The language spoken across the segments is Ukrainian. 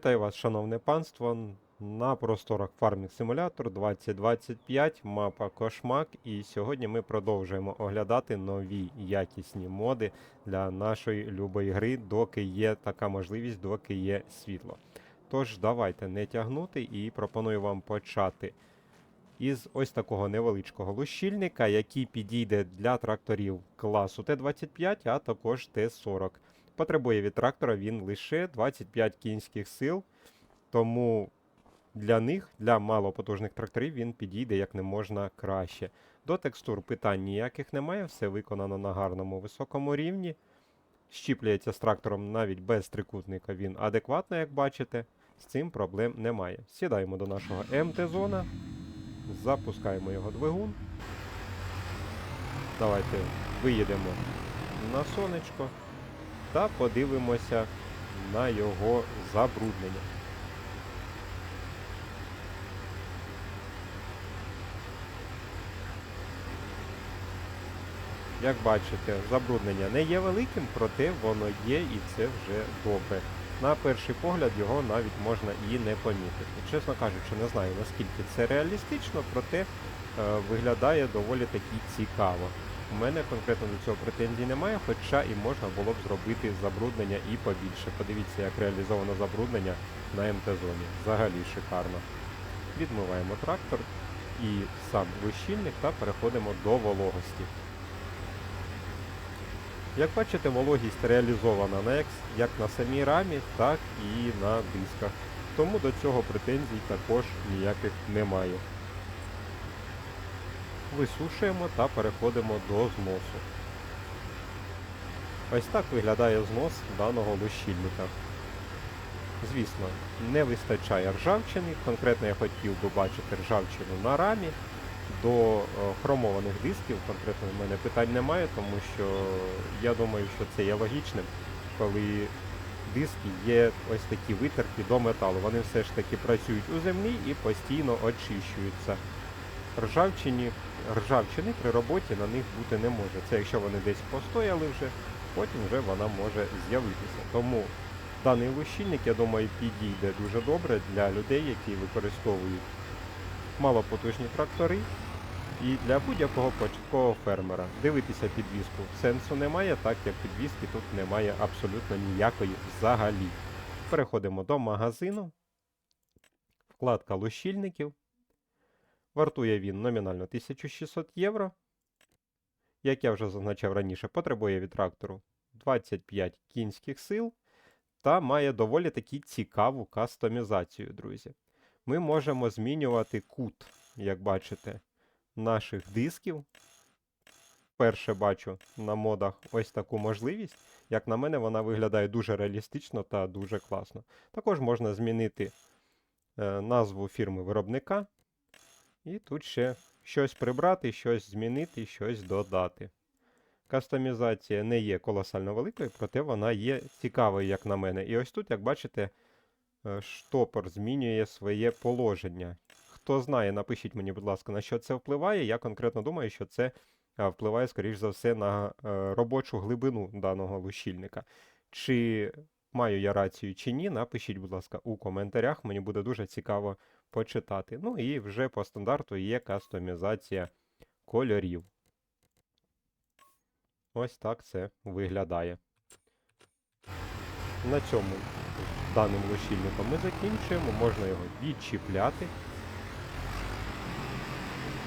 Вітаю вас, шановне панство, на просторах Farming Simulator 2025, мапа Кошмак. І сьогодні ми продовжуємо оглядати нові якісні моди для нашої любої гри, доки є така можливість, доки є світло. Тож, давайте не тягнути і пропоную вам почати із ось такого невеличкого лущильника, який підійде для тракторів класу Т-25, а також Т-40. Потребує від трактора він лише 25 кінських сил, тому для них, для малопотужних тракторів, він підійде як не можна краще. До текстур питань ніяких немає, все виконано на гарному високому рівні. Щіплюється з трактором навіть без трикутника, він адекватно, як бачите. З цим проблем немає. Сідаємо до нашого МТ-зона, запускаємо його двигун. Давайте виїдемо на сонечко та подивимося на його забруднення. Як бачите, забруднення не є великим, проте воно є і це вже добре. На перший погляд його навіть можна і не помітити. Чесно кажучи, не знаю наскільки це реалістично, проте е, виглядає доволі таки цікаво. У мене конкретно до цього претензій немає, хоча і можна було б зробити забруднення і побільше. Подивіться, як реалізовано забруднення на МТ-зоні. Взагалі шикарно. Відмиваємо трактор і сам лущильник та переходимо до вологості. Як бачите, вологість реалізована на екс- як на самій рамі, так і на дисках. Тому до цього претензій також ніяких немає. Висушуємо та переходимо до зносу. Ось так виглядає знос даного лущильника. Звісно, не вистачає ржавчини. Конкретно я хотів би бачити ржавчину на рамі. До е, хромованих дисків конкретно в мене питань немає, тому що я думаю, що це є логічним, коли диски є ось такі витерті до металу. Вони все ж таки працюють у землі і постійно очищуються. Ржавчині, ржавчини при роботі на них бути не може. Це якщо вони десь постояли вже, потім вже вона може з'явитися. Тому даний лущильник, я думаю, підійде дуже добре для людей, які використовують малопотужні трактори і для будь-якого початкового фермера. Дивитися підвіску сенсу немає, так як підвіски тут немає абсолютно ніякої взагалі. Переходимо до магазину. Вкладка лущильників. Вартує він номінально 1600 євро. Як я вже зазначав раніше, потребує від трактору 25 кінських сил та має доволі таки цікаву кастомізацію, друзі. Ми можемо змінювати кут, як бачите, наших дисків. Вперше бачу на модах ось таку можливість. Як на мене, вона виглядає дуже реалістично та дуже класно. Також можна змінити е, назву фірми виробника. І тут ще щось прибрати, щось змінити, щось додати. Кастомізація не є колосально великою, проте вона є цікавою, як на мене. І ось тут, як бачите, е, штопор змінює своє положення. Хто знає, напишіть мені, будь ласка, на що це впливає. Я конкретно думаю, що це впливає, скоріш за все, на е, робочу глибину даного лущильника. Чи маю я рацію чи ні, напишіть, будь ласка, у коментарях. Мені буде дуже цікаво почитати. Ну і вже по стандарту є кастомізація кольорів. Ось так це виглядає. На цьому даним лущильником ми закінчуємо, можна його відчіпляти.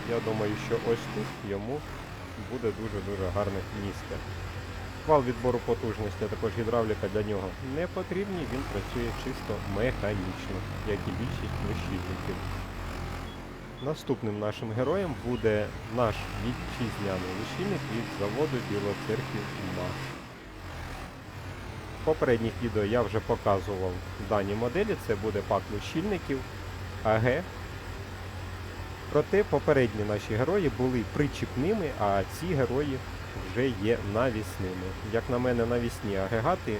Я думаю, що ось тут йому буде дуже-дуже гарне місце. Вал відбору потужності, а також гідравліка для нього не потрібні, він працює чисто механічно, як і більшість лущильників. Наступним нашим героєм буде наш вітчизняний лущильник від заводу Білоцерків МАЗ. В попередніх відео я вже показував дані моделі, це буде пак лущильників АГ. Проте попередні наші герої були причіпними, а ці герої вже є навісними. Як на мене, навісні агрегати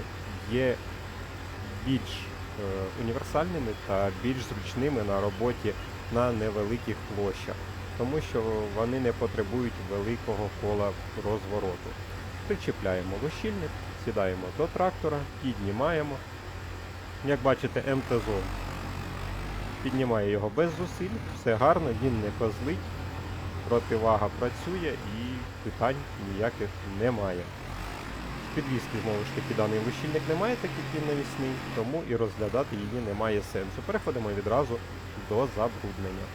є більш е, універсальними та більш зручними на роботі на невеликих площах, тому що вони не потребують великого кола розвороту. Причіпляємо лущильник, сідаємо до трактора, піднімаємо. Як бачите, МТ-зон піднімає його без зусиль, все гарно, він не козлить, противага працює і питань ніяких немає. Підвіски знову ж таки даний лущильник немає, так як навісний, тому і розглядати її немає сенсу. Переходимо відразу до забруднення.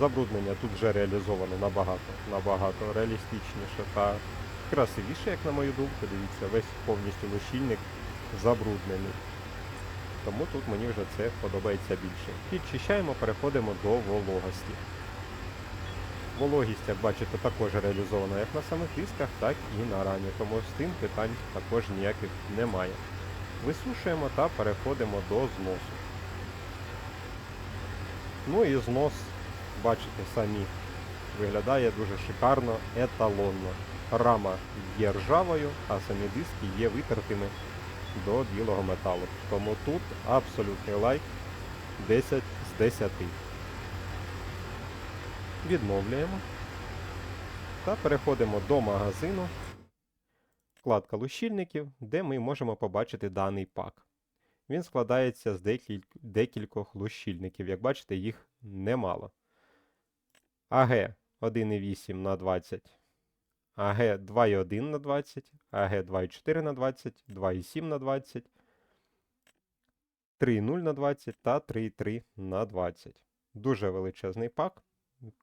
Забруднення тут вже реалізовано набагато, набагато реалістичніше та красивіше, як на мою думку. Дивіться, весь повністю лущильник забруднений. Тому тут мені вже це подобається більше. Підчищаємо, переходимо до вологості. Вологість, як бачите, також реалізована як на самих дисках, так і на рамі, тому з тим питань також ніяких немає. Висушуємо та переходимо до зносу. Ну і знос, бачите самі, виглядає дуже шикарно, еталонно. Рама є ржавою, а самі диски є витертими до білого металу. Тому тут абсолютний лайк 10 з 10. Відновлюємо. Та переходимо до магазину. Вкладка лущильників, де ми можемо побачити даний пак. Він складається з декіль... декількох лущильників. Як бачите, їх немало. АГ 1,8 на 20, АГ 2,1 на 20, АГ 2,4 на 20, 2,7 на 20, 3,0 на 20 та 3,3 на 20. Дуже величезний пак.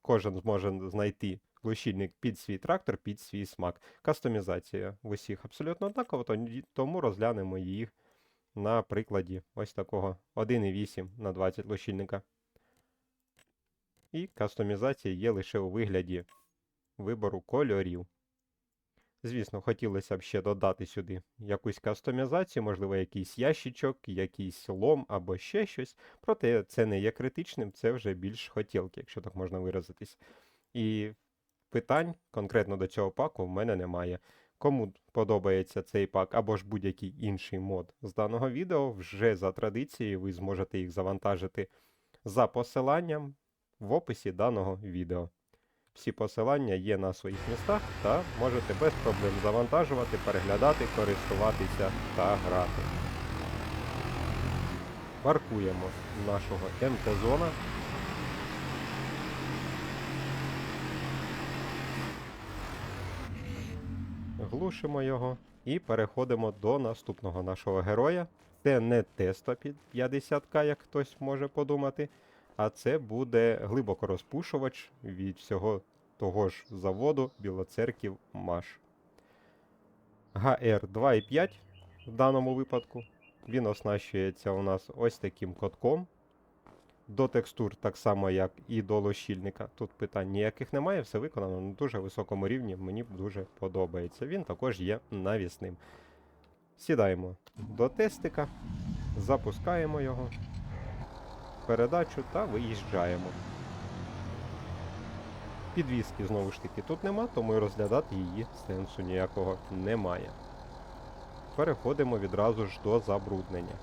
Кожен зможе знайти лущильник під свій трактор, під свій смак. Кастомізація в усіх абсолютно однакова, тому розглянемо їх на прикладі ось такого 1,8 на 20 лощильника. І кастомізація є лише у вигляді вибору кольорів. Звісно, хотілося б ще додати сюди якусь кастомізацію, можливо, якийсь ящичок, якийсь лом або ще щось. Проте це не є критичним, це вже більш хотілки, якщо так можна виразитись. І питань конкретно до цього паку в мене немає. Кому подобається цей пак або ж будь-який інший мод з даного відео, вже за традицією ви зможете їх завантажити за посиланням в описі даного відео. Всі посилання є на своїх містах та можете без проблем завантажувати, переглядати, користуватися та грати. Паркуємо нашого МТ-зона. Глушимо його і переходимо до наступного нашого героя. Це не Т-150К, як хтось може подумати, а це буде глибоко розпушувач від всього того ж заводу Білоцерків МАШ. ГР 2,5 в даному випадку. Він оснащується у нас ось таким котком. До текстур, так само, як і до лощільника. Тут питань ніяких немає, все виконано на дуже високому рівні, мені дуже подобається. Він також є навісним. Сідаємо до тестика, запускаємо його, передачу та виїжджаємо. Підвіски знову ж таки тут нема, тому і розглядати її сенсу ніякого немає. Переходимо відразу ж до забруднення.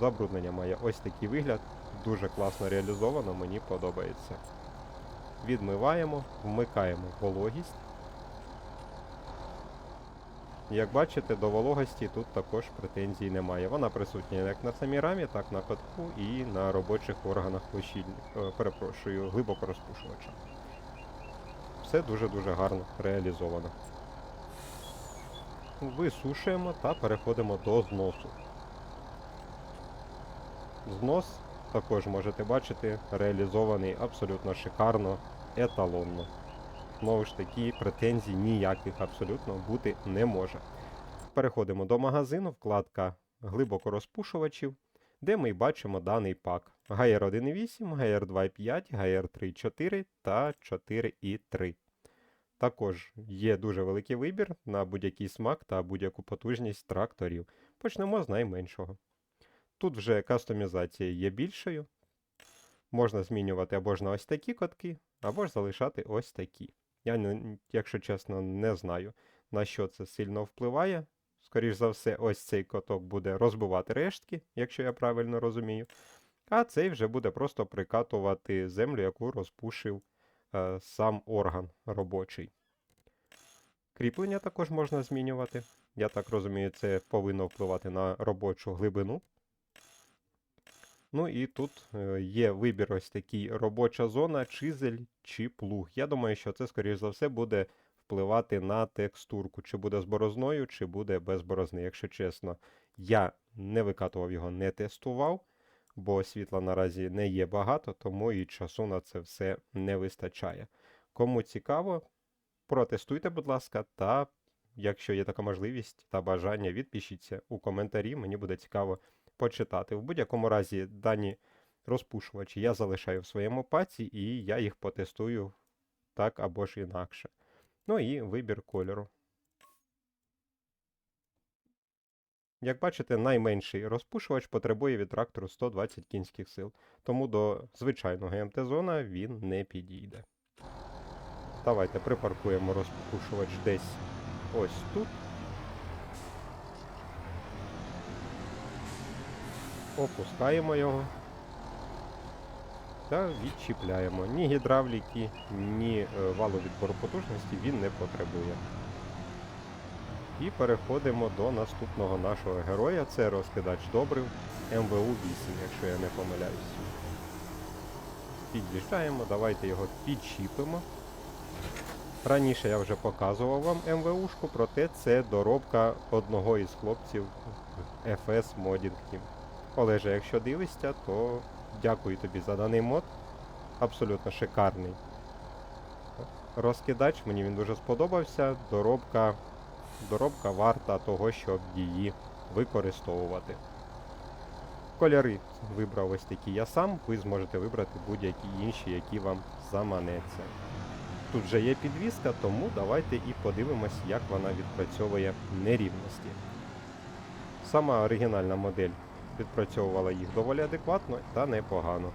Забруднення має ось такий вигляд, дуже класно реалізовано, мені подобається. Відмиваємо, вмикаємо вологість. Як бачите, до вологості тут також претензій немає. Вона присутня як на самій рамі, так на катку і на робочих органах лощильника, перепрошую, глибоко розпушувача. Все дуже-дуже гарно реалізовано. Висушуємо та переходимо до зносу. Знос, також можете бачити, реалізований абсолютно шикарно, еталонно. Знову ж таки, претензій ніяких абсолютно бути не може. Переходимо до магазину, вкладка глибоко розпушувачів, де ми бачимо даний пак. GR 1.8, GR 2.5, GR 3.4 та 4.3. Також є дуже великий вибір на будь-який смак та будь-яку потужність тракторів. Почнемо з найменшого. Тут вже кастомізація є більшою. Можна змінювати або ж на ось такі котки, або ж залишати ось такі. Я, якщо чесно, не знаю, на що це сильно впливає. Скоріш за все, ось цей коток буде розбивати рештки, якщо я правильно розумію. А цей вже буде просто прикатувати землю, яку розпушив е, сам орган робочий. Кріплення також можна змінювати. Я так розумію, це повинно впливати на робочу глибину. Ну і тут е, є вибір ось такий робоча зона, чизель чи плуг. Я думаю, що це, скоріш за все, буде впливати на текстурку, чи буде з борозною, чи буде без борозни. Якщо чесно, я не викатував його, не тестував, бо світла наразі не є багато, тому і часу на це все не вистачає. Кому цікаво, протестуйте, будь ласка, та якщо є така можливість та бажання, відпишіться у коментарі, мені буде цікаво почитати. В будь-якому разі дані розпушувачі я залишаю в своєму паці, і я їх потестую так або ж інакше. Ну і вибір кольору. Як бачите, найменший розпушувач потребує від трактору 120 кінських сил, тому до звичайного МТ-зона він не підійде. Давайте припаркуємо розпушувач десь ось тут. Опускаємо його та відчіпляємо. Ні гідравліки, ні е, валовідбору потужності він не потребує. І переходимо до наступного нашого героя. Це розкидач добрив МВУ 8, якщо я не помиляюсь. Під'їжджаємо, давайте його підчіпимо. Раніше я вже показував вам МВУшку, проте це доробка одного із хлопців FS Modding Team. Олеже, якщо дивишся, то дякую тобі за даний мод. Абсолютно шикарний розкидач, мені він дуже сподобався. Доробка, доробка варта того, щоб її використовувати. Кольори вибрав ось такі я сам, ви зможете вибрати будь-які інші, які вам заманеться. Тут вже є підвіска, тому давайте і подивимось, як вона відпрацьовує нерівності. Сама оригінальна модель відпрацьовувала їх доволі адекватно та непогано.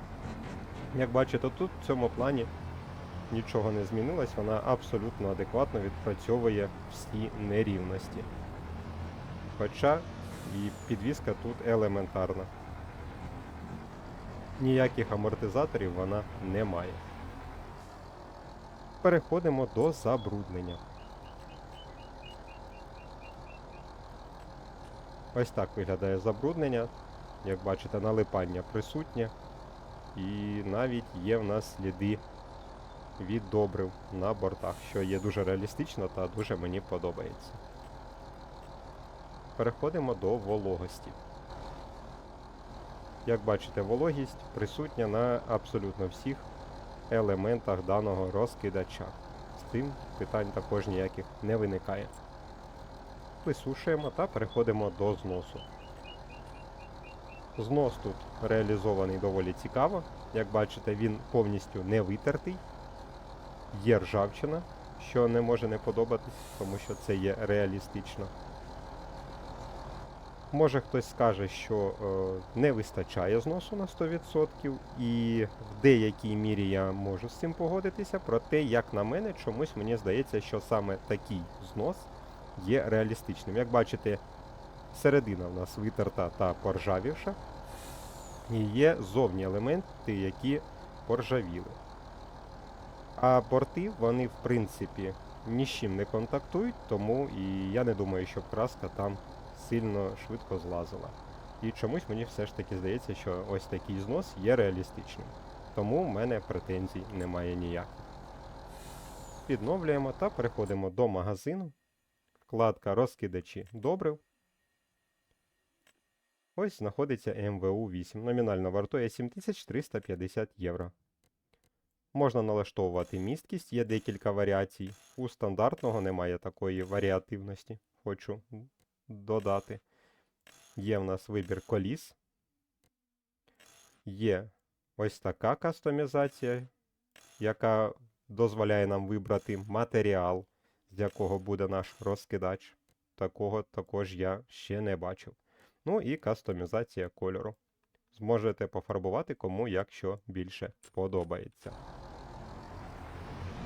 Як бачите, тут в цьому плані нічого не змінилось, вона абсолютно адекватно відпрацьовує всі нерівності. Хоча і підвіска тут елементарна. Ніяких амортизаторів вона не має. Переходимо до забруднення. Ось так виглядає забруднення. Як бачите, налипання присутнє. І навіть є в нас сліди від добрив на бортах, що є дуже реалістично та дуже мені подобається. Переходимо до вологості. Як бачите, вологість присутня на абсолютно всіх елементах даного розкидача. З цим питань також ніяких не виникає. Висушуємо та переходимо до зносу. Знос тут реалізований доволі цікаво. Як бачите, він повністю не витертий. Є ржавчина, що не може не подобатись, тому що це є реалістично. Може хтось скаже, що е, не вистачає зносу на 100%, і в деякій мірі я можу з цим погодитися, проте, як на мене, чомусь мені здається, що саме такий знос є реалістичним. Як бачите, середина в нас витерта та поржавівша, і є зовні елементи, які поржавіли. А борти, вони, в принципі, ні з чим не контактують, тому і я не думаю, щоб краска там сильно швидко злазила. І чомусь мені все ж таки здається, що ось такий знос є реалістичним. Тому в мене претензій немає ніяких. Відновлюємо та переходимо до магазину. Вкладка розкидачі добрив. Ось знаходиться МВУ 8. Номінально вартує 7350 євро. Можна налаштовувати місткість, є декілька варіацій. У стандартного немає такої варіативності, хочу додати. Є в нас вибір коліс. Є ось така кастомізація, яка дозволяє нам вибрати матеріал, з якого буде наш розкидач. Такого також я ще не бачив. Ну і кастомізація кольору. Зможете пофарбувати кому як що більше подобається.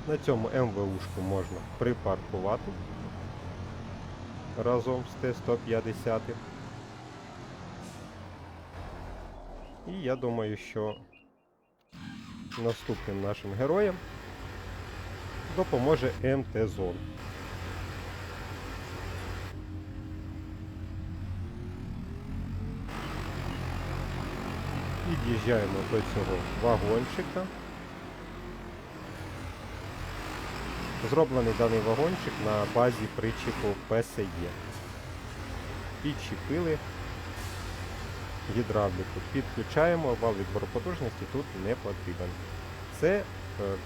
На цьому МВУшку можна припаркувати разом з Т-150. І я думаю, що наступним нашим героям допоможе МТ-зон. Під'їжджаємо до цього вагончика. Зроблений даний вагончик на базі причіпу ПСЄ. Підчепили гідравліку. Підключаємо, вал відбору потужності тут не потрібен. Це е,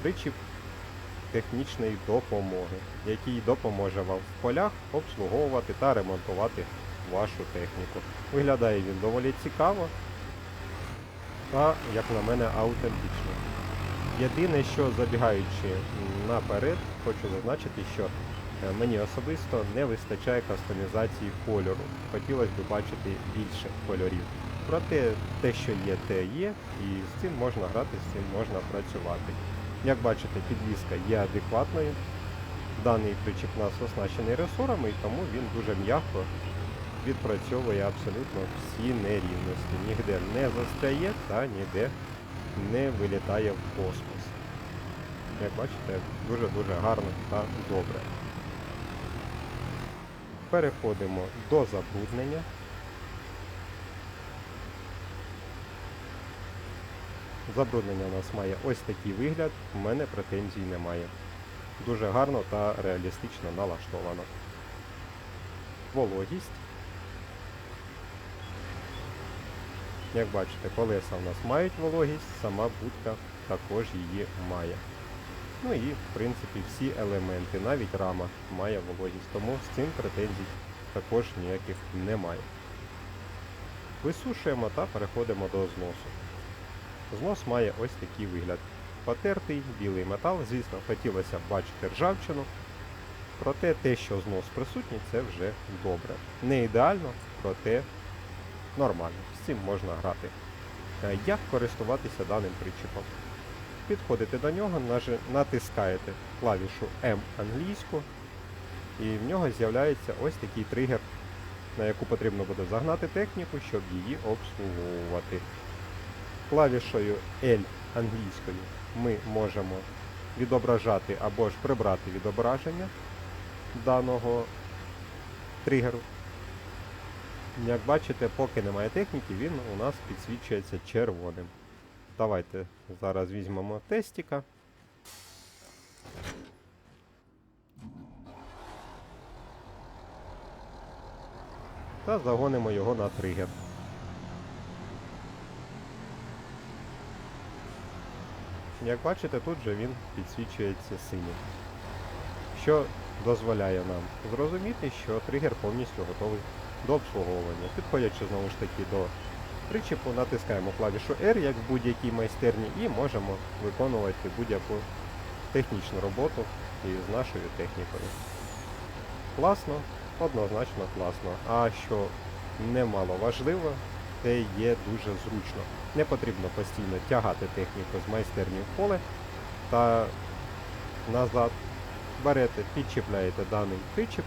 причіп технічної допомоги, який допоможе вам в полях обслуговувати та ремонтувати вашу техніку. Виглядає він доволі цікаво та, як на мене, аутентично. Єдине, що забігаючи наперед, хочу зазначити, що е, мені особисто не вистачає кастомізації кольору. Хотілося б бачити більше кольорів. Проте те, що є, те є, і з цим можна грати, з цим можна працювати. Як бачите, підвізка є адекватною. Даний причіп нас оснащений ресорами, і тому він дуже м'яко відпрацьовує абсолютно всі нерівності. Нігде не застряє та ніде не вилітає в космос. Як бачите, дуже-дуже гарно та добре. Переходимо до забруднення. Забруднення у нас має ось такий вигляд, у мене претензій немає. Дуже гарно та реалістично налаштовано. Вологість. Як бачите, колеса у нас мають вологість, сама будка також її має. Ну і в принципі всі елементи, навіть рама має вологість, тому з цим претензій також ніяких немає. Висушуємо та переходимо до зносу. Знос має ось такий вигляд. Потертий білий метал, звісно, хотілося б бачити ржавчину. Проте те, що знос присутній, це вже добре. Не ідеально, проте нормально. Цим можна грати. Е, Як користуватися даним причіпом? Підходите до нього, натискаєте клавішу М англійську, і в нього з'являється ось такий тригер, на яку потрібно буде загнати техніку, щоб її обслуговувати. Клавішою L англійською ми можемо відображати або ж прибрати відображення даного тригеру. Як бачите, поки немає техніки, він у нас підсвічується червоним. Давайте зараз візьмемо тестика. Та загонимо його на тригер. Як бачите, тут же він підсвічується синім. Що дозволяє нам зрозуміти, що тригер повністю готовий до обслуговування. Підходячи знову ж таки до причіпу, натискаємо клавішу R, як в будь-якій майстерні, і можемо виконувати будь-яку технічну роботу із нашою технікою. Класно, однозначно класно. А що немало важливо, це є дуже зручно. Не потрібно постійно тягати техніку з майстерні в поле та назад. Берете, підчіпляєте даний причіп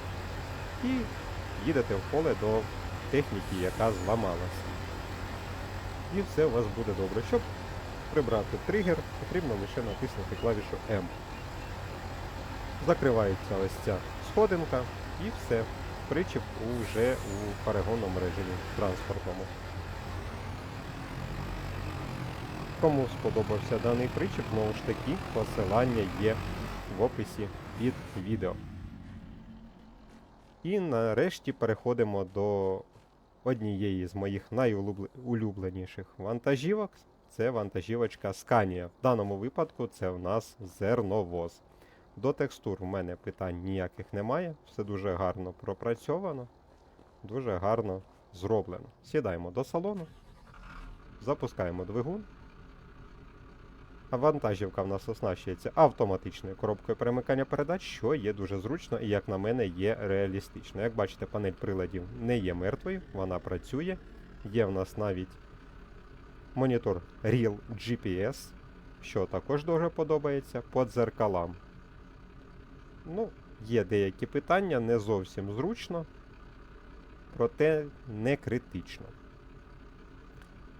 і їдете в поле до техніки, яка зламалася. І все у вас буде добре. Щоб прибрати тригер, потрібно лише натиснути клавішу M. Закривається ось ця сходинка і все. Причіп уже у перегонному режимі транспортному. Кому сподобався даний причіп, знову ж таки, посилання є в описі під відео. І нарешті переходимо до однієї з моїх найулюбленіших вантажівок. Це вантажівочка Scania. В даному випадку це в нас зерновоз. До текстур в мене питань ніяких немає. Все дуже гарно пропрацьовано, дуже гарно зроблено. Сідаємо до салону, запускаємо двигун. Вантажівка в нас оснащується автоматичною коробкою перемикання передач, що є дуже зручно і, як на мене, є реалістично. Як бачите, панель приладів не є мертвою, вона працює. Є в нас навіть монітор Real GPS, що також дуже подобається, по дзеркалам. Ну, є деякі питання, не зовсім зручно, проте не критично.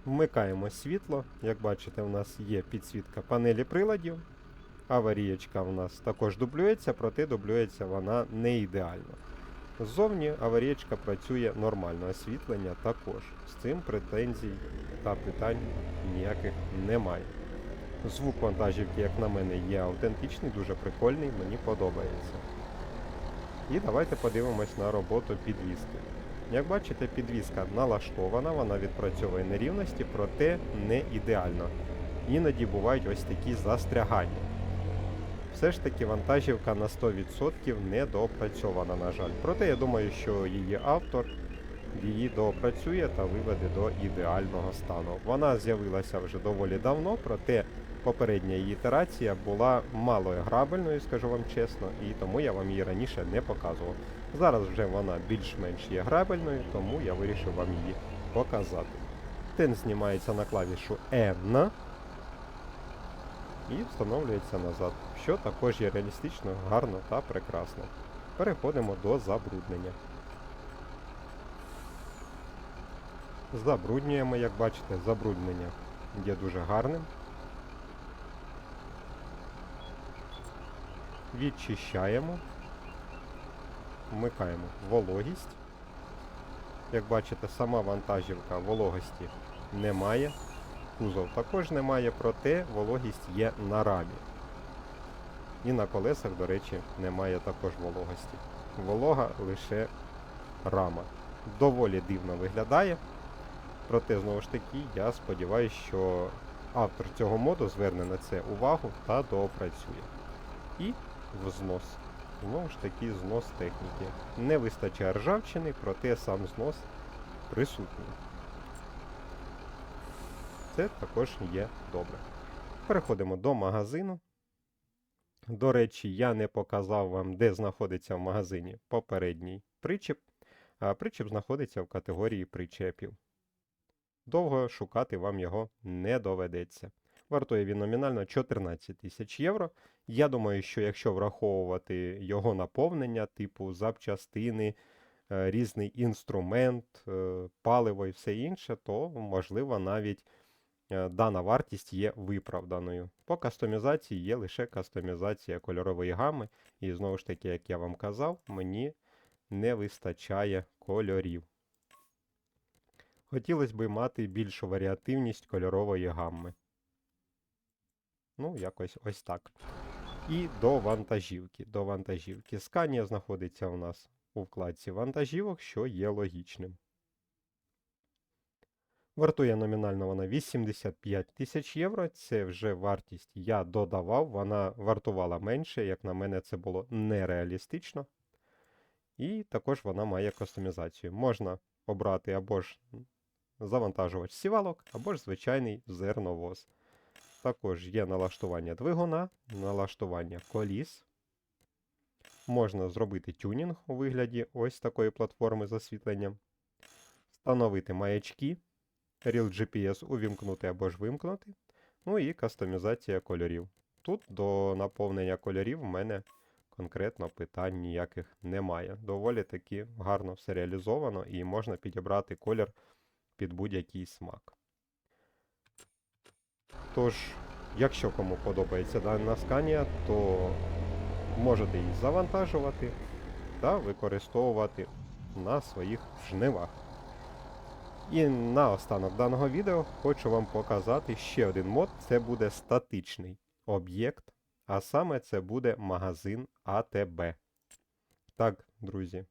Вмикаємо світло. Як бачите, у нас є підсвітка панелі приладів. Аварієчка у нас також дублюється, проте дублюється вона не ідеально. Ззовні аварієчка працює нормально, освітлення також. З цим претензій та питань ніяких немає. Звук вантажівки, як на мене, є автентичний, дуже прикольний, мені подобається. І давайте подивимось на роботу підвіски. Як бачите, підвіска налаштована, вона відпрацьовує нерівності, проте не ідеально. Іноді бувають ось такі застрягання. Все ж таки вантажівка на 100% не доопрацьована, на жаль. Проте я думаю, що її автор її доопрацює та виведе до ідеального стану. Вона з'явилася вже доволі давно, проте попередня її ітерація була мало грабельною, скажу вам чесно, і тому я вам її раніше не показував. Зараз вже вона більш-менш є грабельною, тому я вирішив вам її показати. Тен знімається на клавішу N і встановлюється назад, що також є реалістично, гарно та прекрасно. Переходимо до забруднення. Забруднюємо, як бачите, забруднення є дуже гарним. Відчищаємо, вмикаємо вологість. Як бачите, сама вантажівка вологості немає. Кузов також немає, проте вологість є на рамі. І на колесах, до речі, немає також вологості. Волога лише рама. Доволі дивно виглядає. Проте, знову ж таки, я сподіваюся, що автор цього моду зверне на це увагу та доопрацює. І в знос. Знову ж таки, знос техніки. Не вистачає ржавчини, проте сам знос присутній. Це також є добре. Переходимо до магазину. До речі, я не показав вам, де знаходиться в магазині попередній причіп, а причіп знаходиться в категорії причепів. Довго шукати вам його не доведеться. Вартує він номінально 14 тисяч євро. Я думаю, що якщо враховувати його наповнення, типу запчастини, е, різний інструмент, е, паливо і все інше, то можливо навіть е, дана вартість є виправданою. По кастомізації є лише кастомізація кольорової гами, і знову ж таки, як я вам казав, мені не вистачає кольорів. Хотілося б мати більшу варіативність кольорової гамми. Ну, якось ось так. І до вантажівки. До вантажівки. Сканія знаходиться у нас у вкладці вантажівок, що є логічним. Вартує номінально вона 85 тисяч євро. Це вже вартість я додавав, вона вартувала менше, як на мене, це було нереалістично. І також вона має кастомізацію. Можна обрати або ж завантажувач сівалок, або ж звичайний зерновоз. Також є налаштування двигуна, налаштування коліс. Можна зробити тюнінг у вигляді ось такої платформи з освітленням. Встановити маячки, Real GPS увімкнути або ж вимкнути. Ну і кастомізація кольорів. Тут до наповнення кольорів в мене конкретно питань ніяких немає. Доволі таки гарно все реалізовано і можна підібрати колір під будь-який смак. Тож, якщо кому подобається дана сканія, то можете її завантажувати та використовувати на своїх жнивах. І на останок даного відео хочу вам показати ще один мод. Це буде статичний об'єкт, а саме це буде магазин АТБ. Так, друзі.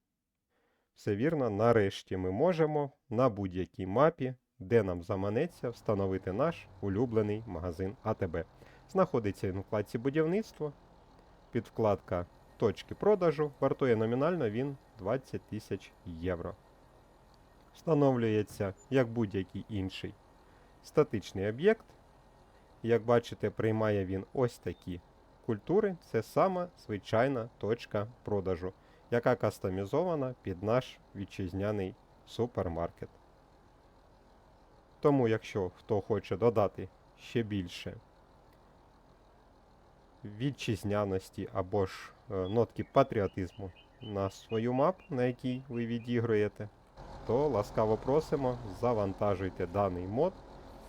Все вірно, нарешті ми можемо на будь-якій мапі, де нам заманеться, встановити наш улюблений магазин АТБ. Знаходиться він у вкладці будівництво. Під вкладка точки продажу. Вартує номінально він 20 тисяч євро. Встановлюється як будь-який інший статичний об'єкт. Як бачите, приймає він ось такі культури. Це сама звичайна точка продажу яка кастомізована під наш вітчизняний супермаркет. Тому, якщо хто хоче додати ще більше вітчизняності або ж е, нотки патріотизму на свою мапу, на якій ви відігруєте, то ласкаво просимо, завантажуйте даний мод.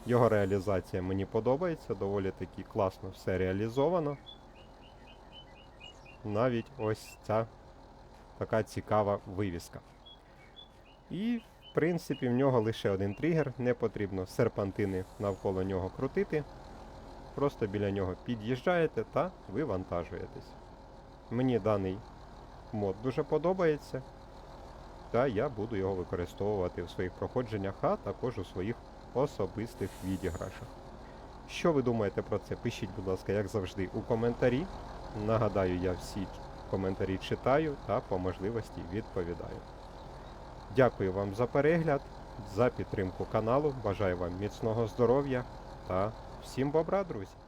Його реалізація мені подобається, доволі таки класно все реалізовано. Навіть ось ця така цікава вивіска. І, принципі, в нього лише один тригер, не потрібно серпантини навколо нього крутити. Просто біля нього під'їжджаєте та вивантажуєтесь. Мені даний мод дуже подобається, та я буду його використовувати в своїх проходженнях, а також у своїх особистих відіграшах. Що ви думаєте про це? Пишіть, будь ласка, як завжди, у коментарі. Нагадаю, я всі коментарі читаю та по можливості відповідаю. Дякую вам за перегляд, за підтримку каналу. Бажаю вам міцного здоров'я та всім бобра, друзі!